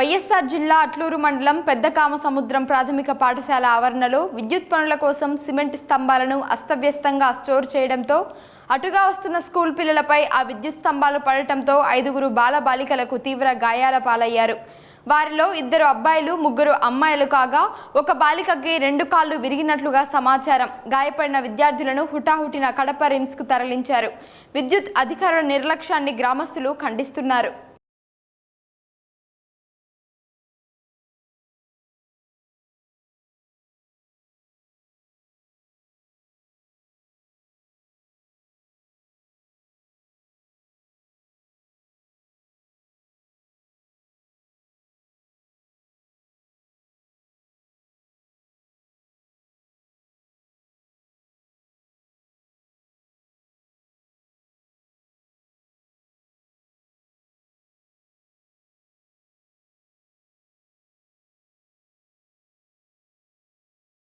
వైఎస్ఆర్ జిల్లా అట్లూరు మండలం పెద్ద కామసముద్రం ప్రాథమిక పాఠశాల ఆవరణలో విద్యుత్ పనుల కోసం సిమెంట్ స్తంభాలను అస్తవ్యస్తంగా స్టోర్ చేయడంతో అటుగా వస్తున్న స్కూల్ పిల్లలపై ఆ విద్యుత్ స్తంభాలు పడటంతో ఐదుగురు బాలబాలికలకు తీవ్ర గాయాల పాలయ్యారు. వారిలో ఇద్దరు అబ్బాయిలు ముగ్గురు అమ్మాయిలు కాగా ఒక బాలికకి రెండు కాళ్ళు విరిగినట్లుగా సమాచారం. గాయపడిన విద్యార్థులను హుటాహుటిన కడప రిమ్స్కు తరలించారు. విద్యుత్ అధికారుల నిర్లక్ష్యాన్ని గ్రామస్తులు ఖండిస్తున్నారు.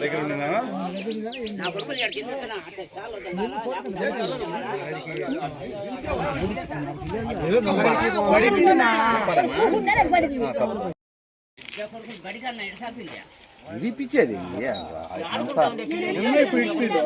దగ్గర ఉండిందా వినిపించేది అంతా పిడిచిపోయిందో